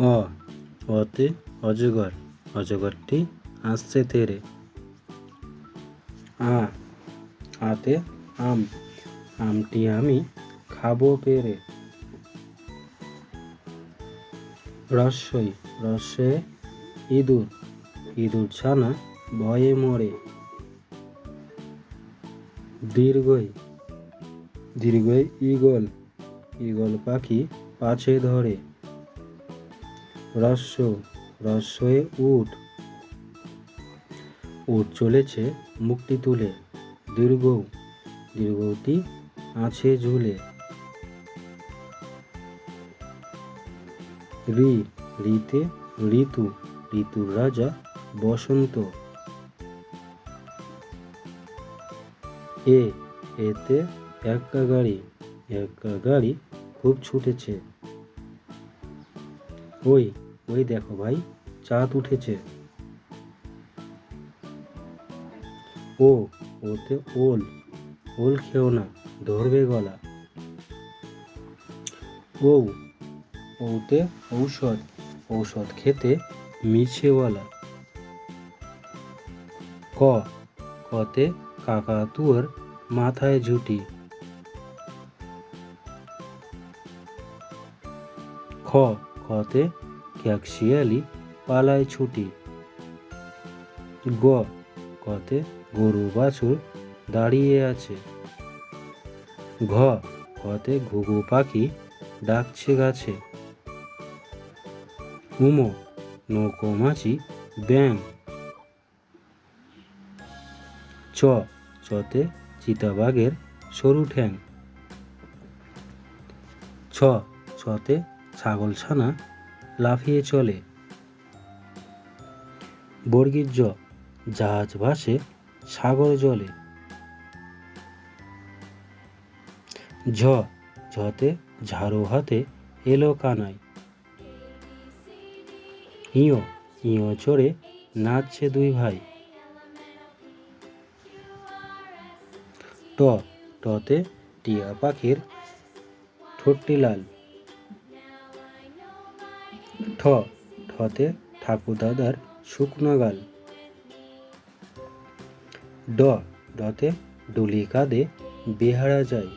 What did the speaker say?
অ, অতে অজগর অজগরটি আসছে তেরে আ, আতে আম, আমটি আমি খাব পেরে রস্যই রস্যে ইঁদুর ইঁদুর ছানা ভয়ে মরে দীর্ঘই দীর্ঘই ঈগল ঈগল পাখি পাছে ধরে রস্য রস্যয়ে উঠ উঠ চলেছে মুক্তি তুলে। দীর্ঘ দীর্ঘটি আছে ঝুলে। ঋ ঋতে ঋতু, ঋতুর রাজা বসন্ত। এ, এতে একা গাড়ি একা গাড়ি খুব ছুটেছে। ওই ওই দেখো ভাই, চাঁদ উঠেছে। ও, ওতে ওল ওল খেও না, ধরবে গলা। ও, ওতে ঔষধ ঔষধ খেতে মিছে মিছেওয়ালা। ক, কতে কাকাতুয়ার মাথায় ঝুটি। খ খতে ক্যাকশিয়ালি পালায় ছুটি। গ, কতে গরু বাছুর দাঁড়িয়ে আছে। ঘ, কতে ঘুঘু পাখি ডাকছে গাছে। উমো, নৌকো মাছি ব্যাং চ, চতে চিতাবাঘের সরু ঠ্যাং। ছ ছতে ছাগল ছানা লাফিয়ে চলে। বর্গীর জাহাজ ভাসে সাগর জলে। ঝ, ঝতে ঝাড়ু হাতে এলো কানাই ইয় ইয় চড়ে নাচছে দুই ভাই। ট, টতে টিয়া পাখির ঠোঁটটি লাল। ঠ ঠতে ঠাকুর দাদার শুকনো গাল। ড ডতে ডুলি কাঁধে বেহারা যায়।